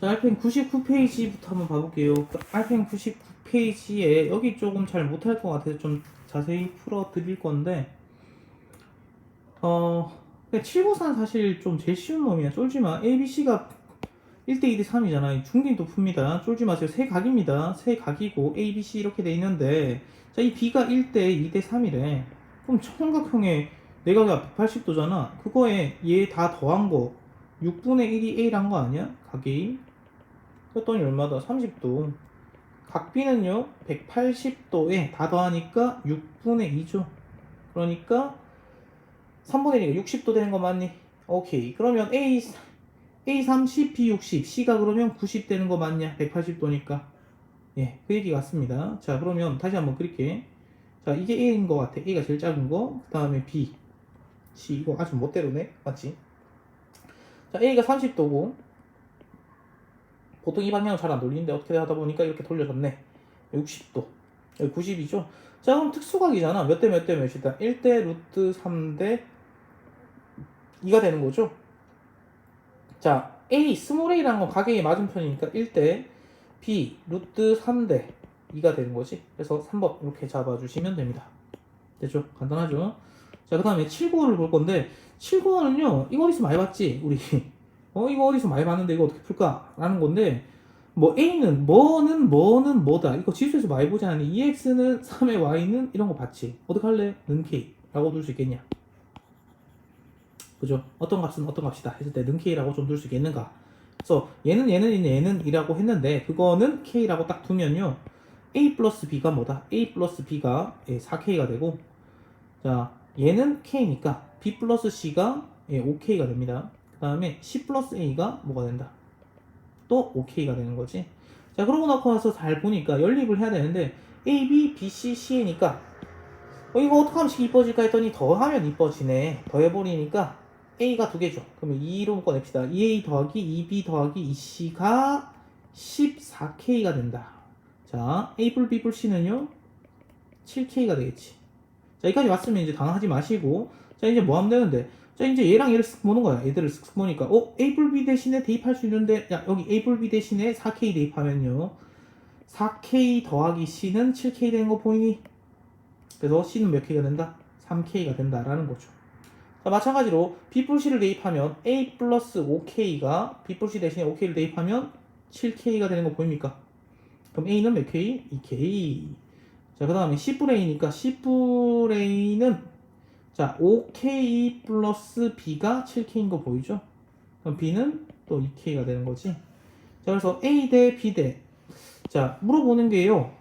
자, 알펜 99페이지부터 한번 봐볼게요. 그 알펜 99페이지에 여기 조금 잘 못할 것 같아서 좀 자세히 풀어 드릴 건데, 어, 794는 사실 좀 제일 쉬운 놈이야. 쫄지 마. A, B, C가 1대 2대 3이잖아. 중딩도 풉니다. 쫄지 마세요. 세 각입니다. 세 각이고 A, B, C 이렇게 돼 있는데, 자, 이 B가 1대 2 대 3이래. 그럼 청각형의 내각이 180도잖아. 그거에 얘 다 더한 거 6분의 1이 A란 거 아니야? 각이. 그랬더니 얼마다? 30도. 각 B는요, 180도에 다 더하니까 6분의 2죠. 그러니까 3분의 1이니까 60도 되는 거 맞니? 오케이. 그러면 A, A 30, B 60, C가 그러면 90 되는 거 맞냐? 180도니까. 예, 그 얘기 같습니다. 자, 그러면 다시 한번 그릴게. 자, 이게 A인 것 같아. A가 제일 작은 거. 그 다음에 B. C. 이거 아주 멋대로네. 맞지? 자, A가 30도고. 보통 이 방향은 잘안 돌리는데 어떻게 하다 보니까 이렇게 돌려졌네. 60도. 여기 90이죠? 자, 그럼 특수각이잖아. 몇 대 몇 대 몇이다? 1대 루트 3대 2가 되는 거죠? 자, A, 스몰 a라는 건 가격이 맞은편이니까 1대 B, 루트 3대 2가 되는 거지. 그래서 3번 이렇게 잡아주시면 됩니다. 됐죠? 간단하죠? 자, 그 다음에 795를 볼 건데, 795는요, 이거 어디서 많이 봤지? 우리. 어, 이거 어디서 많이 봤는데 이거 어떻게 풀까? 라는 건데, 뭐 A는 뭐는 뭐는 뭐다. 이거 지수에서 많이 보지 않니? EX는 3의 Y는 이런 거 봤지. 어떻게 할래? 는 K. 라고 둘 수 있겠냐? 그죠? 어떤 값은 어떤 값이다 했을 때는 K라고 좀 둘 수 있겠는가? 그래서 얘는 얘는 얘는 이라고 했는데 그거는 K라고 딱 두면요. A 플러스 B가 뭐다? A 플러스 B가 4K가 되고 자 얘는 K니까 B 플러스 C가 5K가 됩니다. 그 다음에 C 플러스 A가 뭐가 된다? 또 5K가 되는 거지. 자 그러고 나서 와서 잘 보니까 연립을 해야 되는데 A, B, B, C, C니까 어, 이거 어떻게 하면 식 이뻐질까 했더니 더하면 이뻐지네. 더해버리니까 A가 두 개죠. 그러면 2로 묶어냅시다. 2A 더하기 2B 더하기 2C가 14K가 된다. 자, A 뿔 B 뿔 C는요? 7K가 되겠지. 자, 여기까지 왔으면 이제 당황하지 마시고, 자, 이제 뭐 하면 되는데, 자, 이제 얘랑 얘를 쓱 보는 거야. 얘들을 쓱 보니까, 어, A 뿔 B 대신에 대입할 수 있는데, 야, 여기 A 뿔 B 대신에 4K 대입하면요. 4K 더하기 C는 7K 되는 거 보이니? 그래서 C는 몇 K가 된다? 3K가 된다라는 거죠. 자, 마찬가지로 B 뿔 C를 대입하면 A 플러스 5K가 B 뿔 C 대신에 5K를 대입하면 7K가 되는 거 보입니까? 그럼 A는 몇 K? 2K. 자, 그 다음에 C 뿔 A니까 C 뿔 A는 자, 5K 플러스 B가 7K인 거 보이죠? 그럼 B는 또 2K가 되는 거지. 자, 그래서 A 대 B 대. 자, 물어보는 게요.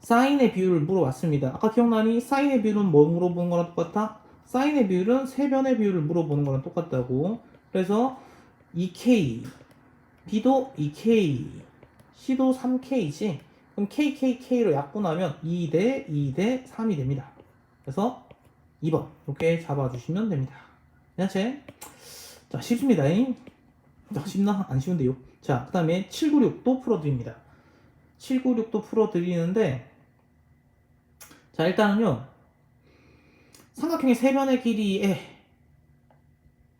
사인의 비율을 물어봤습니다. 아까 기억나니? 사인의 비율은 뭐 물어보는 거랑 똑같아? 사인의 비율은 세변의 비율을 물어보는 거랑 똑같다고. 그래서 2K, B도 2K, C도 3K지. 그럼 KKK로 약분하면 2대 2대 3이 됩니다. 그래서 2번 이렇게 잡아주시면 됩니다. 야채 자 쉽습니다. 자 쉽나? 안 쉬운데요. 자 그 다음에 796도 풀어드립니다. 796도 풀어드리는데 자 일단은요 삼각형의 세변의 길이에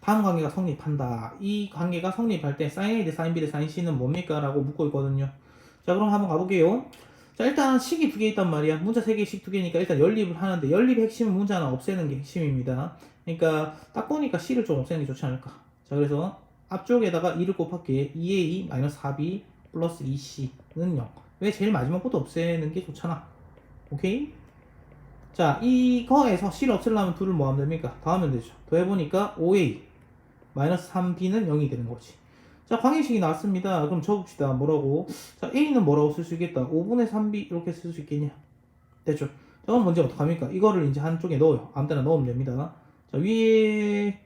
다음 관계가 성립한다. 이 관계가 성립할 때 sin A 대 sin B 대 sin C는 뭡니까? 라고 묻고 있거든요. 자 그럼 한번 가볼게요. 자 일단 식이 두 개 있단 말이야. 문자 세 개씩 두 개니까 일단 연립을 하는데 연립의 핵심은 문자 하나 없애는 게 핵심입니다. 그러니까 딱 보니까 C를 좀 없애는 게 좋지 않을까. 자 그래서 앞쪽에다가 2를 곱할게 2A 4B 플러스 2C는 0. 왜 제일 마지막 것도 없애는 게 좋잖아. 오케이? 자, 이거에서 C를 없애려면 둘을 뭐 하면 됩니까? 더하면 되죠. 더해보니까 5A 마이너스 3B는 0이 되는 거지. 자, 방정식이 나왔습니다. 그럼 적읍시다. 뭐라고? 자, A는 뭐라고 쓸 수 있겠다? 5분의 3B 이렇게 쓸 수 있겠냐? 됐죠? 자, 그럼 먼저 어떡합니까? 이거를 이제 한쪽에 넣어요. 아무 데나 넣으면 됩니다. 자, 위에,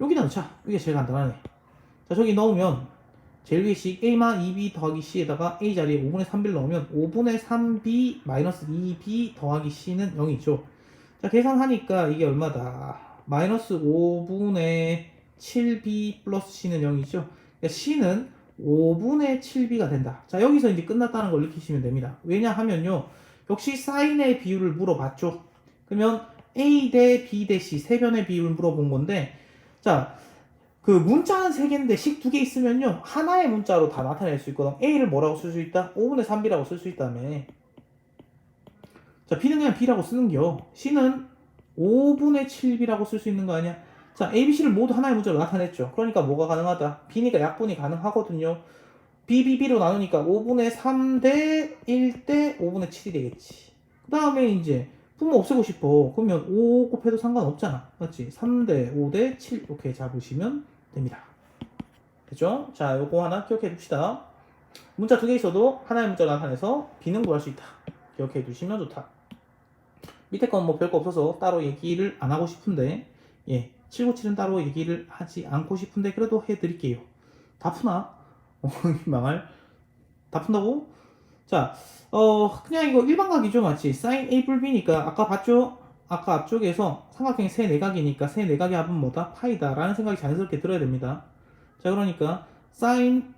여기다 넣자. 이게 제일 간단하네. 자, 저기 넣으면, 제일 위에 식 A만 2B 더하기 C에다가 A 자리에 5분의 3B를 넣으면 5분의 3B 마이너스 2B 더하기 C는 0이죠. 자, 계산하니까 이게 얼마다? 마이너스 5분의 7B 플러스 C는 0이죠. 그러니까 C는 5분의 7B가 된다. 자, 여기서 이제 끝났다는 걸 느끼시면 됩니다. 왜냐하면요. 역시 사인의 비율을 물어봤죠. 그러면 A 대 B 대 C 세 변의 비율을 물어본 건데, 자, 그 문자는 세 개인데 식 두 개 있으면요 하나의 문자로 다 나타낼 수 있거든. A를 뭐라고 쓸 수 있다? 5분의 3B라고 쓸 수 있다며. 자 B는 그냥 B라고 쓰는겨. C는 5분의 7B라고 쓸 수 있는 거 아니야? 자 A, B, C를 모두 하나의 문자로 나타냈죠. 그러니까 뭐가 가능하다? B니까 약분이 가능하거든요. B, B, B로 나누니까 5분의 3 대 1 대 5분의 7이 되겠지. 그 다음에 이제 분모 없애고 싶어. 그러면 5 곱해도 상관없잖아. 맞지? 3 대 5 대 7 이렇게 잡으시면 됩니다. 됐죠? 자, 요거 하나 기억해 둡시다. 문자 두 개 있어도 하나의 문자로 나타내서 B는 구할 수 있다. 기억해 두시면 좋다. 밑에 건 뭐 별거 없어서 따로 얘기를 안 하고 싶은데, 예, 797은 따로 얘기를 하지 않고 싶은데, 그래도 해 드릴게요. 다 푸나? 어, 망할. 다 푼다고? 자, 어, 그냥 이거 일반각이죠, 맞지? 사인 A 불 B니까, 아까 봤죠? 아까 앞쪽에서 삼각형이 세 내각이니까 세 내각의 합은 뭐다? 파이다라는 생각이 자연스럽게 들어야 됩니다. 자, 그러니까, 사인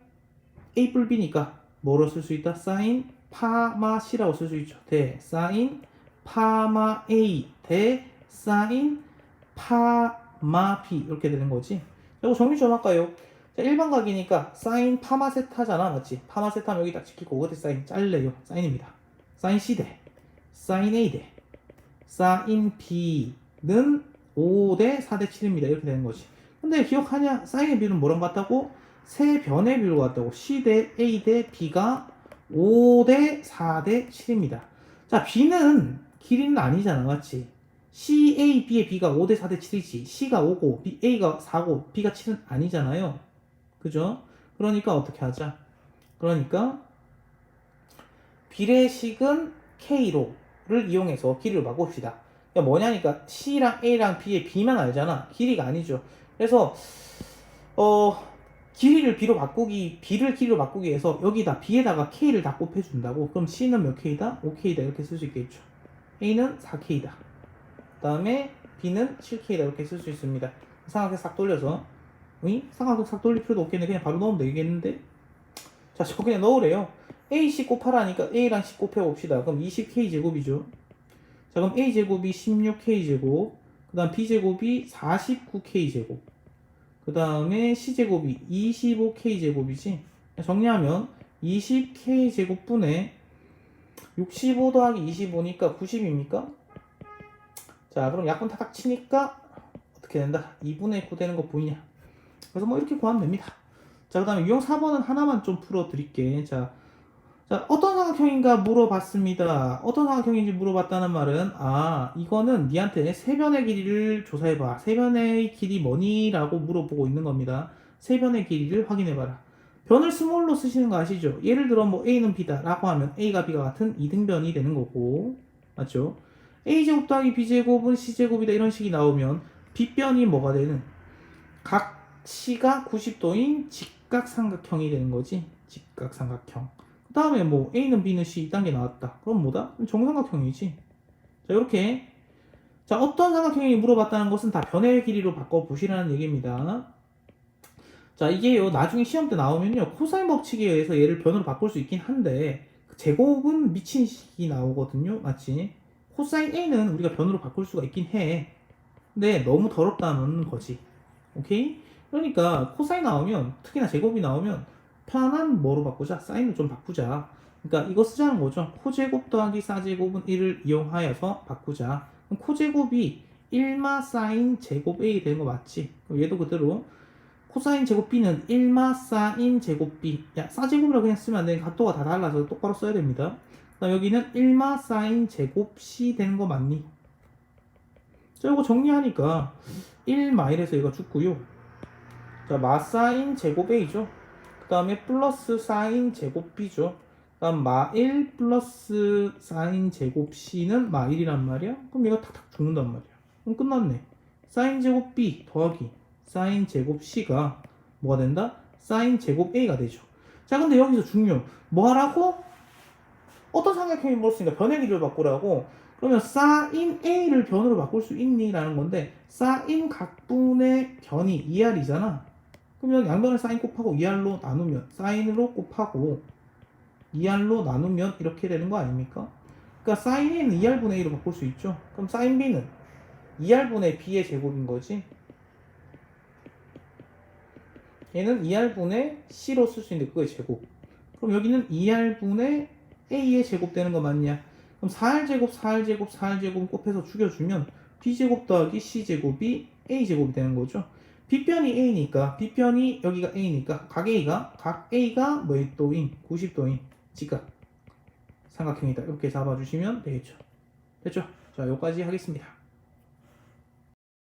A 불 B니까, 뭐로 쓸 수 있다? 사인 파마 C라고 쓸 수 있죠. 대, 사인 파마 A 대, 사인 파 마 B. 이렇게 되는 거지. 자, 이거 정리 좀 할까요? 자, 일반 각이니까 사인 파마세타잖아 맞지? 파마세타면 여기 딱 찍히고 어디 사인 잘래요 사인입니다 사인 C 대 사인 A 대 사인 B는 5대 4대 7입니다 이렇게 되는 거지 근데 기억하냐 사인의 비율은 뭐랑 같다고? 세 변의 비율과 같다고 C 대 A 대 B가 5대 4대 7입니다 자 B는 길이는 아니잖아 맞지? C, A, B의 B가 5대 4대 7이지 C가 5고 B, A가 4고 B가 7은 아니잖아요 그죠? 그러니까 어떻게 하자? 그러니까 비례식은 K로를 이용해서 길이를 바꿉시다. 그러니까 뭐냐니까 C랑 A랑 B의 B만 알잖아. 길이가 아니죠. 그래서 어 길이를 B로 바꾸기 B를 길이로 바꾸기 위해서 여기다 B에다가 K를 다 곱해준다고. 그럼 C는 몇 K다? 5K다 이렇게 쓸 수 있겠죠. A는 4K다. 그 다음에 B는 7K다 이렇게 쓸 수 있습니다. 상하게 싹 돌려서 응? 삼각형 싹 돌릴 필요도 없겠네. 그냥 바로 넣으면 되겠는데? 자, 저 그냥 넣으래요. AC 곱하라니까 A랑 C 곱해봅시다. 그럼 20K제곱이죠. 자, 그럼 A제곱이 16K제곱, 그 다음 B제곱이 49K제곱, 그 다음에 C제곱이 25K제곱이지. 정리하면 20K제곱분에 65 더하기 25니까 90입니까? 자, 그럼 약분 타닥 치니까 어떻게 된다? 2분의 9 되는 거 보이냐? 그래서 뭐 이렇게 구하면 됩니다. 자, 그 다음에 유형 4번은 하나만 좀 풀어 드릴게. 자, 자, 어떤 삼각형인가 물어봤습니다. 어떤 삼각형인지 물어봤다는 말은, 아, 이거는 니한테 세변의 길이를 조사해봐. 세변의 길이 뭐니? 라고 물어보고 있는 겁니다. 세변의 길이를 확인해봐라. 변을 스몰로 쓰시는 거 아시죠? 예를 들어 뭐 A는 B다 라고 하면 A가 B가 같은 이등변이 되는 거고. 맞죠? A제곱 더하기 B제곱은 C제곱이다 이런 식이 나오면 B변이 뭐가 되는? 각 C가 90도인 직각삼각형이 되는 거지. 직각삼각형. 그 다음에 뭐 A는 B는 C 이 단계 나왔다. 그럼 뭐다? 정삼각형이지. 자 이렇게 자 어떤 삼각형이 물어봤다는 것은 다 변의 길이로 바꿔 보시라는 얘기입니다. 자 이게요 나중에 시험 때 나오면요 코사인 법칙에 의해서 얘를 변으로 바꿀 수 있긴 한데 그 제곱은 미친 식이 나오거든요. 맞지? 코사인 A는 우리가 변으로 바꿀 수가 있긴 해. 근데 너무 더럽다는 거지. 오케이? 그러니까 코사인 나오면 특히나 제곱이 나오면 편한 뭐로 바꾸자 사인을 좀 바꾸자 그러니까 이거 쓰자는 거죠 코제곱 더하기 사제곱은 1을 이용하여서 바꾸자 그럼 코제곱이 1마 사인 제곱 A 되는 거 맞지? 그럼 얘도 그대로 코사인 제곱 B는 1마 사인 제곱 B 야 사제곱이라고 그냥 쓰면 안 돼. 각도가 다 달라서 똑바로 써야 됩니다 여기는 1마 사인 제곱 C 되는 거 맞니? 자 이거 정리하니까 1마일에서 얘가 죽고요 자, 마 사인 제곱 A죠. 그 다음에 플러스 사인 제곱 B죠. 그 다음 마1 플러스 사인 제곱 C는 마1이란 말이야. 그럼 얘가 탁탁 죽는단 말이야. 그럼 끝났네. 사인 제곱 B 더하기 사인 제곱 C가 뭐가 된다? 사인 제곱 A가 되죠. 자, 근데 여기서 중요. 뭐 하라고? 어떤 삼각형이 물었으니까 변의 길이를 바꾸라고. 그러면 사인 A를 변으로 바꿀 수 있니? 라는 건데 사인 각분의 변이 2R이잖아. 그러면 양변을 사인 곱하고 2R로 나누면 사인으로 곱하고 2R로 나누면 이렇게 되는 거 아닙니까? 그러니까 사인 A는 2R분의 A로 바꿀 수 있죠. 그럼 사인 B는 2R분의 B의 제곱인 거지. 얘는 2R분의 C로 쓸 수 있는데 그거의 제곱. 그럼 여기는 2R분의 A의 제곱 되는 거 맞냐? 그럼 4R제곱, 4R제곱, 4R제곱 곱해서 죽여주면 B제곱 더하기 C제곱이 A제곱이 되는 거죠. B변이 A니까, B변이 여기가 A니까, 각 A가, 각 A가 뭐의 도인? 90도인 직각. 삼각형이다. 이렇게 잡아주시면 되겠죠. 됐죠? 자, 여기까지 하겠습니다.